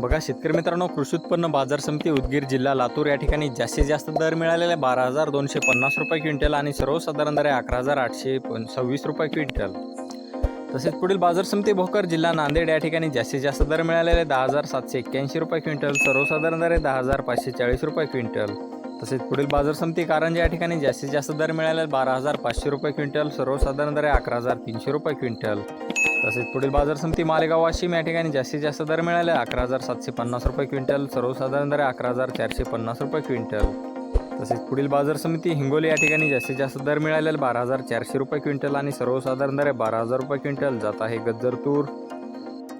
बघा शेतकरी मित्रांनो कृषी उत्पन्न बाजार समिती उदगीर जिल्हा लातूर या ठिकाणी जास्तीत जास्त दर मिळालेले बारा हजार दोनशे पन्नास रुपये क्विंटल आणि सर्वसाधारण दर आहे अकरा हजार आठशे सव्वीस रुपये क्विंटल. तसेच पुढील बाजार समिती भोकर जिल्हा नांदेड या ठिकाणी जास्तीत जास्त दर मिळालेले दहा हजार सातशे एक्क्याऐंशी रुपये क्विंटल सर्वसाधारण दर आहे दहा हजार पाचशे चाळीस रुपये क्विंटल. तसेच पुढील बाजार समिती कारंजा या ठिकाणी जास्तीत जास्त दर मिळालेले बारा हजार पाचशे रुपये क्विंटल सर्वसाधारण दर आहे अकरा हजार तीनशे रुपये क्विंटल. तसेच पुढील बाजार समिती मालेगाव वाशिम या ठिकाणी जास्तीत जास्त दर मिळाले अकरा हजार सातशे पन्नास रुपये क्विंटल सर्वसाधारण दर अकरा हजार चारशे पन्नास रुपये क्विंटल. तसेच पुढील बाजार समिती हिंगोली या ठिकाणी जास्तीत जास्त दर मिळालेला बारा हजार चारशे रुपये क्विंटल आणि सर्वसाधारण दर बारा हजार रुपये क्विंटल. जात आहे गज्जर तूर